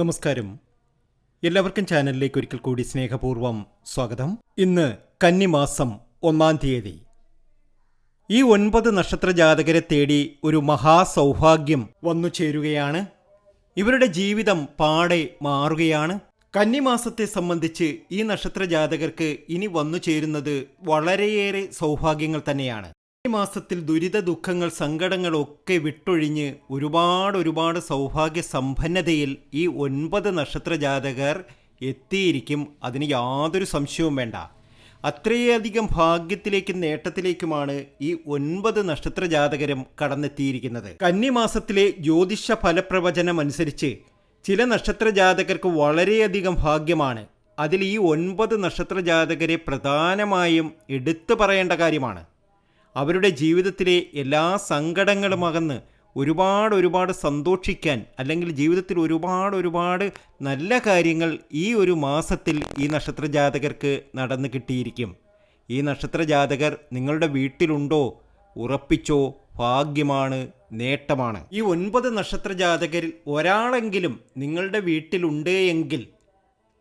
നമസ്കാരം. എല്ലാവർക്കും ചാനലിലേക്ക് ഒരിക്കൽ കൂടി സ്നേഹപൂർവം സ്വാഗതം. ഇന്ന് കന്നിമാസം ഒന്നാം തീയതി. ഈ ഒൻപത് നക്ഷത്ര ജാതകരെ തേടി ഒരു മഹാസൗഭാഗ്യം വന്നു ചേരുകയാണ്. ഇവരുടെ ജീവിതം പാടെ മാറുകയാണ്. കന്നിമാസത്തെ സംബന്ധിച്ച് ഈ നക്ഷത്ര ജാതകർക്ക് ഇനി വന്നു ചേരുന്നത് വളരെയേറെ സൗഭാഗ്യങ്ങൾ തന്നെയാണ്. മാസത്തിൽ ദുരിത ദുഃഖങ്ങൾ സങ്കടങ്ങളൊക്കെ വിട്ടൊഴിഞ്ഞ് ഒരുപാട് ഒരുപാട് സൗഭാഗ്യ സമ്പന്നതയിൽ ഈ ഒൻപത് നക്ഷത്ര ജാതകർ എത്തിയിരിക്കും. അതിന് യാതൊരു സംശയവും വേണ്ട. അത്രയധികം ഭാഗ്യത്തിലേക്കും നേട്ടത്തിലേക്കുമാണ് ഈ ഒൻപത് നക്ഷത്ര ജാതകരും കടന്നെത്തിയിരിക്കുന്നത്. കന്നിമാസത്തിലെ ജ്യോതിഷ ഫലപ്രവചനം അനുസരിച്ച് ചില നക്ഷത്ര ജാതകർക്ക് വളരെയധികം ഭാഗ്യമാണ്. അതിൽ ഈ ഒൻപത് നക്ഷത്ര ജാതകരെ പ്രധാനമായും എടുത്തു പറയേണ്ട കാര്യമാണ്. അവരുടെ ജീവിതത്തിലെ എല്ലാ സങ്കടങ്ങളും അകന്ന് ഒരുപാട് ഒരുപാട് സന്തോഷിക്കാൻ അല്ലെങ്കിൽ ജീവിതത്തിൽ ഒരുപാട് ഒരുപാട് നല്ല കാര്യങ്ങൾ ഈ ഒരു മാസത്തിൽ ഈ നക്ഷത്ര ജാതകർക്ക് നടന്നു കിട്ടിയിരിക്കും. ഈ നക്ഷത്ര ജാതകർ നിങ്ങളുടെ വീട്ടിലുണ്ടോ? ഉറപ്പിച്ചോ? ഭാഗ്യമാണ്? നേട്ടമാണ്. ഈ ഒൻപത് നക്ഷത്ര ജാതകരിൽ ഒരാളെങ്കിലും നിങ്ങളുടെ വീട്ടിലുണ്ട് എങ്കിൽ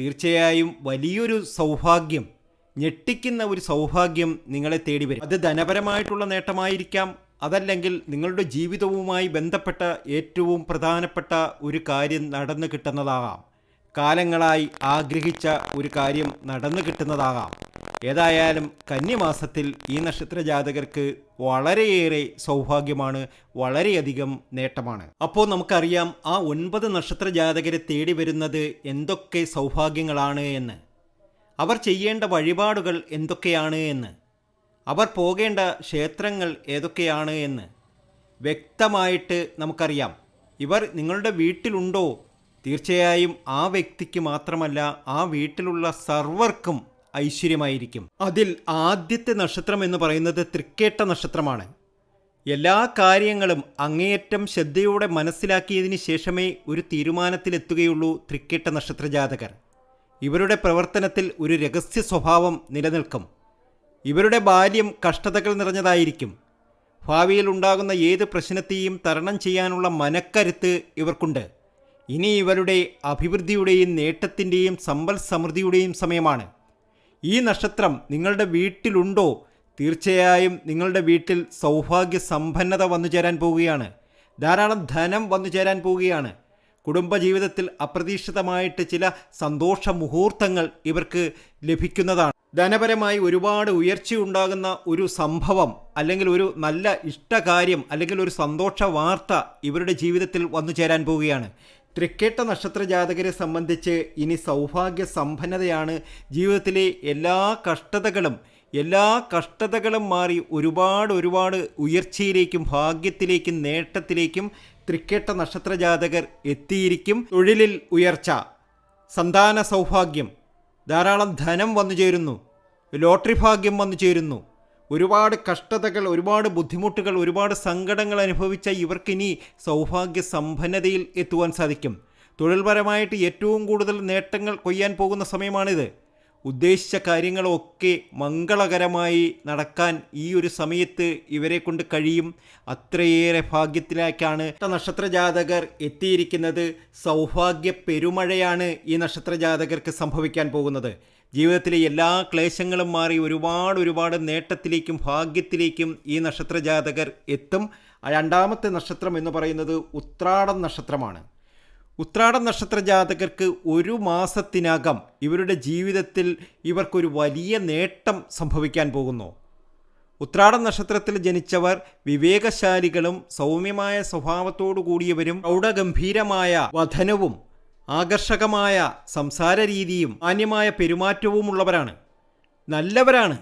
തീർച്ചയായും വലിയൊരു സൗഭാഗ്യം ഞെട്ടിക്കുന്ന ഒരു സൗഭാഗ്യം നിങ്ങളെ തേടി വരും. അത് ധനപരമായിട്ടുള്ള നേട്ടമായിരിക്കാം. അതല്ലെങ്കിൽ നിങ്ങളുടെ ജീവിതവുമായി ബന്ധപ്പെട്ട ഏറ്റവും പ്രധാനപ്പെട്ട ഒരു കാര്യം നടന്നു കിട്ടുന്നതാകാം. കാലങ്ങളായി ആഗ്രഹിച്ച ഒരു കാര്യം നടന്നു കിട്ടുന്നതാകാം. ഏതായാലും കന്യമാസത്തിൽ ഈ നക്ഷത്ര ജാതകർക്ക് വളരെയേറെ സൗഭാഗ്യമാണ് വളരെയധികം നേട്ടമാണ്. അപ്പോൾ നമുക്കറിയാം ആ ഒൻപത് നക്ഷത്ര ജാതകരെ തേടി വരുന്നത് എന്തൊക്കെ സൗഭാഗ്യങ്ങളാണ് എന്ന്. അവർ ചെയ്യേണ്ട വഴിപാടുകൾ എന്തൊക്കെയാണ് എന്ന്. അവർ പോകേണ്ട ക്ഷേത്രങ്ങൾ ഏതൊക്കെയാണ് എന്ന്. വ്യക്തമായിട്ട് നമുക്കറിയാം. ഇവർ നിങ്ങളുടെ വീട്ടിലുണ്ടോ? തീർച്ചയായും ആ വ്യക്തിക്ക് മാത്രമല്ല ആ വീട്ടിലുള്ള സർവർക്കും ഐശ്വര്യമായിരിക്കും. അതിൽ ആദ്യത്തെ നക്ഷത്രം എന്ന് പറയുന്നത് തൃക്കേട്ട നക്ഷത്രമാണ്. എല്ലാ കാര്യങ്ങളും അങ്ങേയറ്റം ശ്രദ്ധയോടെ മനസ്സിലാക്കിയതിന് ശേഷമേ ഒരു തീരുമാനത്തിലെത്തുകയുള്ളൂ തൃക്കേട്ട നക്ഷത്ര ജാതകർ ഇവരുടെ പ്രവർത്തനത്തിൽ ഒരു രഹസ്യ സ്വഭാവം നിലനിൽക്കും. ഇവരുടെ ബാല്യം കഷ്ടതകൾ നിറഞ്ഞതായിരിക്കും. ഭാവിയിൽ ഉണ്ടാകുന്ന ഏത് പ്രശ്നത്തെയും തരണം ചെയ്യാനുള്ള മനക്കരുത്ത് ഇവർക്കുണ്ട്. ഇനി ഇവരുടെ അഭിവൃദ്ധിയുടെയും നേട്ടത്തിന്റെയും സമ്പൽ സമൃദ്ധിയുടെയും സമയമാണ്. ഈ നക്ഷത്രം നിങ്ങളുടെ വീട്ടിലുണ്ടോ? തീർച്ചയായും നിങ്ങളുടെ വീട്ടിൽ സൗഭാഗ്യ സമ്പന്നത വന്നു ചേരാൻ പോവുകയാണ്. ധാരാളം ധനം വന്നു ചേരാൻ പോവുകയാണ്. കുടുംബജീവിതത്തിൽ അപ്രതീക്ഷിതമായിട്ട് ചില സന്തോഷ മുഹൂർത്തങ്ങൾ ഇവർക്ക് ലഭിക്കുന്നതാണ്. ധനപരമായി ഒരുപാട് ഉയർച്ചയുണ്ടാകുന്ന ഒരു സംഭവം അല്ലെങ്കിൽ ഒരു നല്ല ഇഷ്ടകാര്യം അല്ലെങ്കിൽ ഒരു സന്തോഷ വാർത്ത ഇവരുടെ ജീവിതത്തിൽ വന്നു ചേരാൻ പോവുകയാണ്. തൃക്കേട്ട നക്ഷത്ര ജാതകരെ സംബന്ധിച്ച് ഇനി സൗഭാഗ്യ സമ്പന്നതയാണ് ജീവിതത്തിലെ എല്ലാ കഷ്ടതകളും. എല്ലാ കഷ്ടതകളും മാറി ഒരുപാട് ഒരുപാട് ഉയർച്ചയിലേക്കും ഭാഗ്യത്തിലേക്കും നേട്ടത്തിലേക്കും തൃക്കേട്ട നക്ഷത്ര ജാതകർ എത്തിയിരിക്കും തൊഴിലിൽ ഉയർച്ച സന്താന സൗഭാഗ്യം ധാരാളം ധനം വന്നു ചേരുന്നു ലോട്ടറി ഭാഗ്യം വന്നു ചേരുന്നു. ഒരുപാട് കഷ്ടതകൾ ഒരുപാട് ബുദ്ധിമുട്ടുകൾ ഒരുപാട് സങ്കടങ്ങൾ അനുഭവിച്ച ഇവർക്കിനി സൗഭാഗ്യ സമ്പന്നതയിൽ എത്തുവാൻ സാധിക്കും. തൊഴിൽപരമായിട്ട് ഏറ്റവും കൂടുതൽ നേട്ടങ്ങൾ കൊയ്യാൻ പോകുന്ന സമയമാണിത്. ഉദ്ദേശിച്ച കാര്യങ്ങളൊക്കെ മംഗളകരമായി നടക്കാൻ ഈ ഒരു സമയത്ത് ഇവരെ കൊണ്ട് കഴിയും. അത്രയേറെ ഭാഗ്യത്തിലേക്കാണ് നക്ഷത്ര ജാതകർ എത്തിയിരിക്കുന്നത്. സൗഭാഗ്യ പെരുമഴയാണ് ഈ നക്ഷത്ര ജാതകർക്ക് സംഭവിക്കാൻ പോകുന്നത്. ജീവിതത്തിലെ എല്ലാ ക്ലേശങ്ങളും മാറി ഒരുപാട് ഒരുപാട് നേട്ടത്തിലേക്കും ഭാഗ്യത്തിലേക്കും ഈ നക്ഷത്ര ജാതകർ എത്തും. രണ്ടാമത്തെ നക്ഷത്രം എന്ന് പറയുന്നത് ഉത്രാടം നക്ഷത്രമാണ്. ഉത്രാടം നക്ഷത്ര ജാതകർക്ക് ഒരു മാസത്തിനകം ഇവരുടെ ജീവിതത്തിൽ ഇവർക്കൊരു വലിയ നേട്ടം സംഭവിക്കാൻ പോകുന്നു. ഉത്രാടം നക്ഷത്രത്തിൽ ജനിച്ചവർ വിവേകശാലികളും സൗമ്യമായ സ്വഭാവത്തോടു കൂടിയവരും പ്രൗഢഗംഭീരമായ വധനവും ആകർഷകമായ സംസാര രീതിയും മാന്യമായ പെരുമാറ്റവുമുള്ളവരാണ്. നല്ലവരാണ്.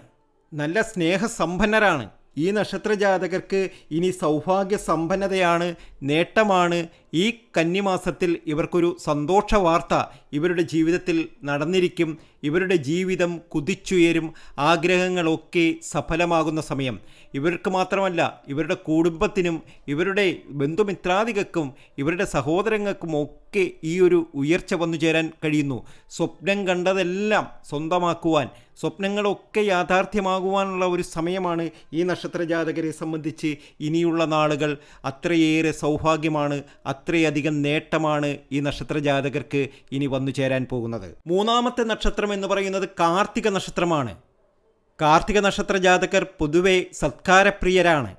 നല്ല സ്നേഹസമ്പന്നരാണ്. ഈ നക്ഷത്ര ജാതകർക്ക് ഇനി സൗഭാഗ്യ സമ്പന്നതയാണ് നേട്ടമാണ് ഈ കന്നിമാസത്തിൽ ഇവർക്കൊരു സന്തോഷ വാർത്ത ഇവരുടെ ജീവിതത്തിൽ നടന്നിരിക്കും. ഇവരുടെ ജീവിതം കുതിച്ചുയരും. ആഗ്രഹങ്ങളൊക്കെ സഫലമാകുന്ന സമയം. ഇവർക്ക് മാത്രമല്ല ഇവരുടെ കുടുംബത്തിനും ഇവരുടെ ബന്ധുമിത്രാദികൾക്കും ഇവരുടെ സഹോദരങ്ങൾക്കും ഒക്കെ ഈ ഒരു ഉയർച്ച വന്നു ചേരാൻ കഴിയുന്നു. സ്വപ്നം കണ്ടതെല്ലാം സ്വന്തമാക്കുവാൻ സ്വപ്നങ്ങളൊക്കെ യാഥാർത്ഥ്യമാകുവാനുള്ള ഒരു സമയമാണ് ഈ നക്ഷത്ര ജാതകരെ സംബന്ധിച്ച് ഇനിയുള്ള നാളുകൾ. അത്രയേറെ സൗഭാഗ്യമാണ് അത്രയധികം വളരെയധികം നേട്ടമാണ് ഈ നക്ഷത്ര ജാതകർക്ക് ഇനി വന്നു ചേരാൻ പോകുന്നത്. മൂന്നാമത്തെ നക്ഷത്രം എന്ന് പറയുന്നത് കാർത്തിക നക്ഷത്രമാണ്. കാർത്തിക നക്ഷത്ര ജാതകർ പൊതുവെ സത്കാരപ്രിയരാണ്.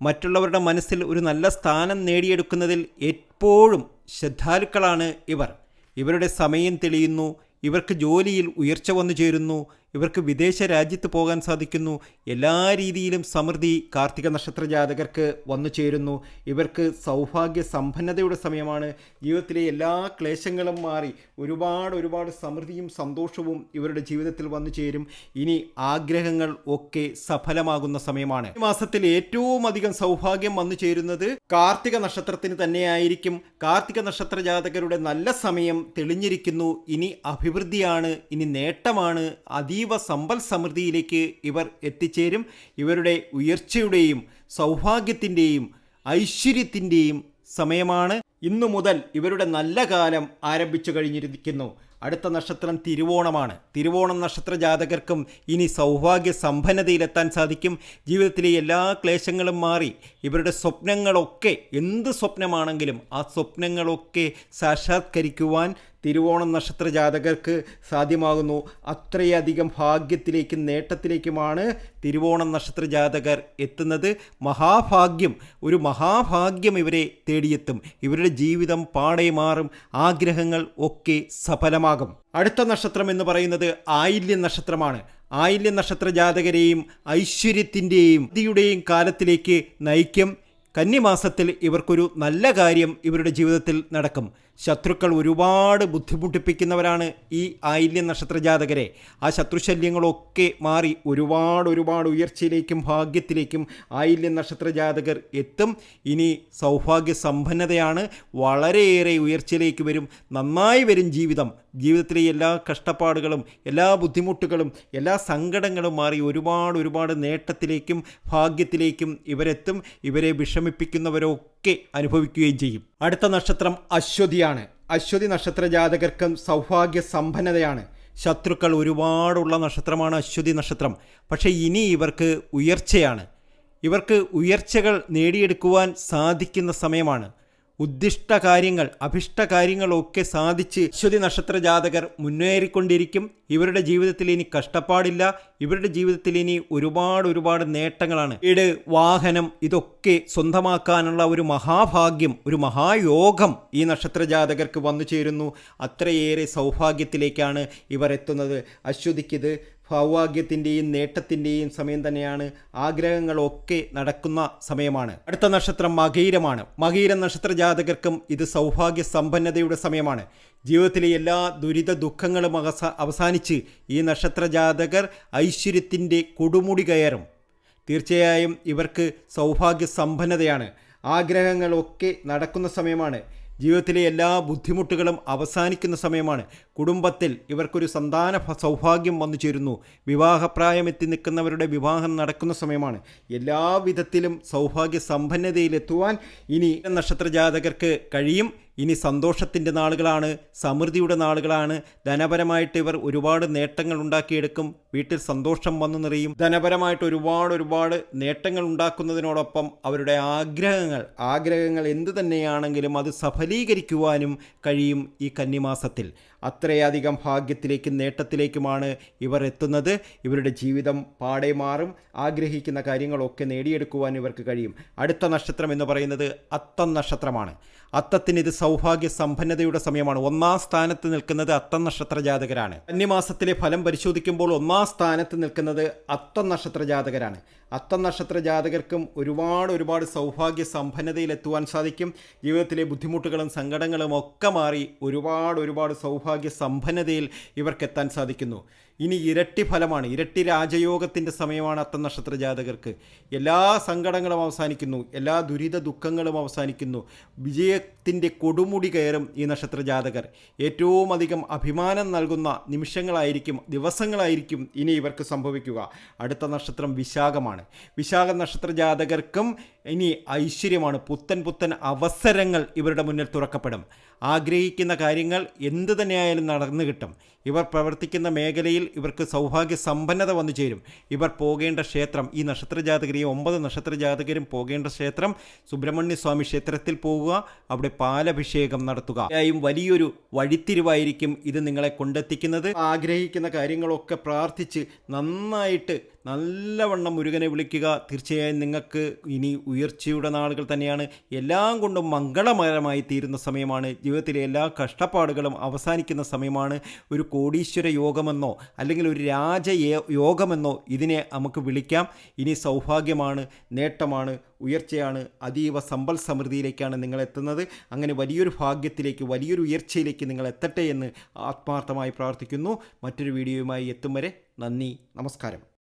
മറ്റുള്ളവരുടെ മനസ്സിൽ ഒരു നല്ല സ്ഥാനം നേടിയെടുക്കുന്നതിൽ എപ്പോഴും ശ്രദ്ധാലുക്കളാണ് ഇവർ. ഇവരുടെ സമയം തെളിയുന്നു ഇവർക്ക് ജോലിയിൽ ഉയർച്ച വന്നു ചേരുന്നു ഇവർക്ക് വിദേശ രാജ്യത്ത് പോകാൻ സാധിക്കുന്നു. എല്ലാ രീതിയിലും സമൃദ്ധി കാർത്തിക നക്ഷത്ര ജാതകർക്ക് വന്നു ചേരുന്നു. ഇവർക്ക് സൗഭാഗ്യ സമ്പന്നതയുടെ സമയമാണ്. ജീവിതത്തിലെ എല്ലാ ക്ലേശങ്ങളും മാറി ഒരുപാട് ഒരുപാട് സമൃദ്ധിയും സന്തോഷവും ഇവരുടെ ജീവിതത്തിൽ വന്നു ചേരും. ഇനി ആഗ്രഹങ്ങൾ ഒക്കെ സഫലമാകുന്ന സമയമാണ്. ഈ മാസത്തിൽ ഏറ്റവും അധികം സൗഭാഗ്യം വന്നു ചേരുന്നത് കാർത്തിക നക്ഷത്രത്തിന് തന്നെയായിരിക്കും. കാർത്തിക നക്ഷത്ര ജാതകരുടെ നല്ല സമയം തെളിഞ്ഞിരിക്കുന്നു. ഇനി അഭിവൃദ്ധിയാണ്. ഇനി നേട്ടമാണ്. അതീവ സമ്പൽ സമൃദ്ധിയിലേക്ക് ഇവർ എത്തിച്ചേരും. ഇവരുടെ ഉയർച്ചയുടെയും സൗഭാഗ്യത്തിന്റെയും ഐശ്വര്യത്തിന്റെയും സമയമാണ്. ഇന്നു മുതൽ ഇവരുടെ നല്ല കാലം ആരംഭിച്ചു കഴിഞ്ഞിരിക്കുന്നു. അടുത്ത നക്ഷത്രം തിരുവോണമാണ്. തിരുവോണം നക്ഷത്ര ജാതകർക്കും ഇനി സൗഭാഗ്യ സമ്പന്നതയിലെത്താൻ സാധിക്കും. ജീവിതത്തിലെ എല്ലാ ക്ലേശങ്ങളും മാറി. ഇവരുടെ സ്വപ്നങ്ങളൊക്കെ എന്ത് സ്വപ്നമാണെങ്കിലും ആ സ്വപ്നങ്ങളൊക്കെ സാക്ഷാത്കരിക്കുവാൻ തിരുവോണം നക്ഷത്ര ജാതകർക്ക് സാധ്യമാകുന്നു. അത്രയധികം ഭാഗ്യത്തിലേക്കും നേട്ടത്തിലേക്കുമാണ് തിരുവോണം നക്ഷത്ര ജാതകർ എത്തുന്നത്. മഹാഭാഗ്യം ഒരു മഹാഭാഗ്യം ഇവരെ തേടിയെത്തും. ഇവരുടെ ജീവിതം പാടെ മാറും. ആഗ്രഹങ്ങൾ ഒക്കെ സഫലമാകും. അടുത്ത നക്ഷത്രം എന്ന് പറയുന്നത് ആയില്യ നക്ഷത്രമാണ്. ആയില്യ നക്ഷത്ര ജാതകരെയും ഐശ്വര്യത്തിന്റെയും ബുദ്ധിയുടെയും കാലത്തിലേക്ക് നയിക്കും. കന്നിമാസത്തിൽ ഇവർക്കൊരു നല്ല കാര്യം ഇവരുടെ ജീവിതത്തിൽ നടക്കും. ശത്രുക്കൾ ഒരുപാട് ബുദ്ധിമുട്ടിപ്പിക്കുന്നവരാണ് ഈ ആയില്യ നക്ഷത്ര ജാതകരെ ആ ശത്രുശല്യങ്ങളൊക്കെ മാറി ഒരുപാട് ഒരുപാട് ഉയർച്ചയിലേക്കും ഭാഗ്യത്തിലേക്കും ആയില്യ നക്ഷത്ര ജാതകർ എത്തും. ഇനി സൗഭാഗ്യ സമ്പന്നതയാണ് വളരെയേറെ ഉയർച്ചയിലേക്ക് വരും. നന്നായി വരും ജീവിതം. ജീവിതത്തിലെ എല്ലാ കഷ്ടപ്പാടുകളും എല്ലാ ബുദ്ധിമുട്ടുകളും എല്ലാ സങ്കടങ്ങളും മാറി ഒരുപാട് ഒരുപാട് നേട്ടത്തിലേക്കും ഭാഗ്യത്തിലേക്കും ഇവരെത്തും ഇവരെ വിഷമിപ്പിക്കുന്നവരൊക്കെ അനുഭവിക്കുകയും ചെയ്യും. അടുത്ത നക്ഷത്രം അശ്വതിയാണ്. അശ്വതി നക്ഷത്ര ജാതകർക്കും സൗഭാഗ്യ സമ്പന്നതയാണ്. ശത്രുക്കൾ ഒരുപാടുള്ള നക്ഷത്രമാണ് അശ്വതി നക്ഷത്രം. പക്ഷേ ഇനി ഇവർക്ക് ഉയർച്ചയാണ്. ഇവർക്ക് ഉയർച്ചകൾ നേടിയെടുക്കുവാൻ സാധിക്കുന്ന സമയമാണ്. ഉദ്ദിഷ്ട കാര്യങ്ങൾ അഭിഷ്ട കാര്യങ്ങളൊക്കെ സാധിച്ച് അശ്വതി നക്ഷത്ര ജാതകർ മുന്നേറിക്കൊണ്ടിരിക്കും. ഇവരുടെ ജീവിതത്തിൽ ഇനി കഷ്ടപ്പാടില്ല. ഇവരുടെ ജീവിതത്തിൽ ഇനി ഒരുപാട് ഒരുപാട് നേട്ടങ്ങളാണ്. വീട് വാഹനം ഇതൊക്കെ സ്വന്തമാക്കാനുള്ള ഒരു മഹാഭാഗ്യം ഒരു മഹായോഗം ഈ നക്ഷത്ര ജാതകർക്ക് വന്നു ചേരുന്നു അത്രയേറെ സൗഭാഗ്യത്തിലേക്കാണ് ഇവർ എത്തുന്നത്. അശ്വതിക്കിത് സൗഭാഗ്യത്തിന്റെയും നേട്ടത്തിന്റെയും സമയം തന്നെയാണ് ആഗ്രഹങ്ങളൊക്കെ നടക്കുന്ന സമയമാണ്. അടുത്ത നക്ഷത്രം മകീരമാണ്. മകീര നക്ഷത്ര ജാതകർക്കും ഇത് സൗഭാഗ്യ സമ്പന്നതയുടെ സമയമാണ്. ജീവിതത്തിലെ എല്ലാ ദുരിത ദുഃഖങ്ങളും അവസ അവസാനിച്ച് ഈ നക്ഷത്ര ജാതകർ ഐശ്വര്യത്തിന്റെ കൊടുമുടി കയറും. തീർച്ചയായും ഇവർക്ക് സൗഭാഗ്യ സമ്പന്നതയാണ് ആഗ്രഹങ്ങളൊക്കെ നടക്കുന്ന സമയമാണ്. ജീവിതത്തിലെ എല്ലാ ബുദ്ധിമുട്ടുകളും അവസാനിക്കുന്ന സമയമാണ്. കുടുംബത്തിൽ ഇവർക്കൊരു സന്താന സൗഭാഗ്യം വന്നു ചേരുന്നു. വിവാഹപ്രായമെത്തി നിൽക്കുന്നവരുടെ വിവാഹം നടക്കുന്ന സമയമാണ്. എല്ലാ വിധത്തിലും സൗഭാഗ്യ സമ്പന്നതയിലെത്തുവാൻ ഇനി നക്ഷത്ര ജാതകർക്ക് കഴിയും. ഇനി സന്തോഷത്തിന്റെ നാളുകളാണ് സമൃദ്ധിയുടെ നാളുകളാണ്. ധനപരമായിട്ട് ഇവർ ഒരുപാട് നേട്ടങ്ങൾ ഉണ്ടാക്കിയെടുക്കും. വീട്ടിൽ സന്തോഷം വന്നു നിറയും. ധനപരമായിട്ട് ഒരുപാട് ഒരുപാട് നേട്ടങ്ങൾ ഉണ്ടാക്കുന്നതിനോടൊപ്പം അവരുടെ ആഗ്രഹങ്ങൾ ആഗ്രഹങ്ങൾ എന്തു തന്നെയാണെങ്കിലും അത് സഫലീകരിക്കുവാനും കഴിയും ഈ കന്നിമാസത്തിൽ. അത്രയധികം ഭാഗ്യത്തിലേക്കും നേട്ടത്തിലേക്കുമാണ് ഇവർ എത്തുന്നത്. ഇവരുടെ ജീവിതം പാടെ മാറും. ആഗ്രഹിക്കുന്ന കാര്യങ്ങളൊക്കെ നേടിയെടുക്കുവാൻ ഇവർക്ക് കഴിയും. അടുത്ത നക്ഷത്രം എന്ന് പറയുന്നത് അത്തം നക്ഷത്രമാണ്. അത്തത്തിന് ഇത് സൗഭാഗ്യ സമ്പന്നതയുടെ സമയമാണ്. ഒന്നാം സ്ഥാനത്ത് നിൽക്കുന്നത് അത്തം നക്ഷത്ര ജാതകരാണ് കന്യമാസത്തിലെ ഫലം പരിശോധിക്കുമ്പോൾ ഒന്നാം സ്ഥാനത്ത് നിൽക്കുന്നത് അത്തം നക്ഷത്ര ജാതകരാണ് അത്തം നക്ഷത്ര ജാതകർക്കും ഒരുപാട് ഒരുപാട് സൗഭാഗ്യ സമ്പന്നതയിലെത്തുവാൻ സാധിക്കും. ജീവിതത്തിലെ ബുദ്ധിമുട്ടുകളും സങ്കടങ്ങളും ഒക്കെ മാറി ഒരുപാട് ഒരുപാട് സൗഭാഗ്യ സമ്പന്നതയിൽ ഇവർക്ക് എത്താൻ സാധിക്കുന്നു. ഇനി ഇരട്ടി ഫലമാണ്. ഇരട്ടി രാജയോഗത്തിന്റെ സമയമാണ് അത്തനക്ഷത്ര ജാതകർക്ക് എല്ലാ സങ്കടങ്ങളും അവസാനിക്കുന്നു. എല്ലാ ദുരിത ദുഃഖങ്ങളും അവസാനിക്കുന്നു. വിജയത്തിന്റെ കൊടുമുടി കയറും ഈ നക്ഷത്ര ജാതകർ ഏറ്റവും അധികം അഭിമാനം നൽകുന്ന നിമിഷങ്ങളായിരിക്കും ദിവസങ്ങളായിരിക്കും ഇനി ഇവർക്ക് സംഭവിക്കുക. അടുത്ത നക്ഷത്രം വിശാഖമാണ്. വിശാഖ നക്ഷത്ര ജാതകർക്കും ഇനി ഐശ്വര്യമാണ്. പുത്തൻ പുത്തൻ അവസരങ്ങൾ ഇവരുടെ മുന്നിൽ തുറക്കപ്പെടും. ആഗ്രഹിക്കുന്ന കാര്യങ്ങൾ എന്തു തന്നെയായാലും നടന്നു കിട്ടും. ഇവർ പ്രവർത്തിക്കുന്ന മേഖലയിൽ ഇവർക്ക് സൗഭാഗ്യ സമ്പന്നത വന്നു ചേരും. ഇവർ പോകേണ്ട ക്ഷേത്രം ഈ നക്ഷത്ര നക്ഷത്രജാതകർ ഈ ഒമ്പത് നക്ഷത്രജാതകരും പോകേണ്ട ക്ഷേത്രം സുബ്രഹ്മണ്യ സ്വാമി ക്ഷേത്രത്തിൽ പോവുക അവിടെ പാലഭിഷേകം നടത്തുക. ആയും വലിയൊരു വഴിത്തിരിവായിരിക്കും ഇത് നിങ്ങളെ കൊണ്ടെത്തിക്കുന്നത്. ആഗ്രഹിക്കുന്ന കാര്യങ്ങളൊക്കെ പ്രാർത്ഥിച്ച് നന്നായിട്ട് നല്ലവണ്ണം മുരുകനെ വിളിക്കുക. തീർച്ചയായും നിങ്ങൾക്ക് ഇനി ഉയർച്ചയുടെ നാളുകൾ തന്നെയാണ്. എല്ലാം കൊണ്ടും മംഗളമയമായി തീരുന്ന സമയമാണ്. ജീവിതത്തിലെ എല്ലാ കഷ്ടപ്പാടുകളും അവസാനിക്കുന്ന സമയമാണ്. ഒരു കോടീശ്വര യോഗമെന്നോ അല്ലെങ്കിൽ ഒരു രാജ യോഗമെന്നോ ഇതിനെ നമുക്ക് വിളിക്കാം. ഇനി സൗഭാഗ്യമാണ് നേട്ടമാണ് ഉയർച്ചയാണ് അതീവ സമ്പൽ സമൃദ്ധിയിലേക്കാണ് നിങ്ങൾ എത്തുന്നത്. അങ്ങനെ വലിയൊരു ഭാഗ്യത്തിലേക്ക് വലിയൊരു ഉയർച്ചയിലേക്ക് നിങ്ങൾ എത്തട്ടെ എന്ന് ആത്മാർത്ഥമായി പ്രാർത്ഥിക്കുന്നു. മറ്റൊരു വീഡിയോയുമായി എത്തും വരെ നന്ദി നമസ്കാരം.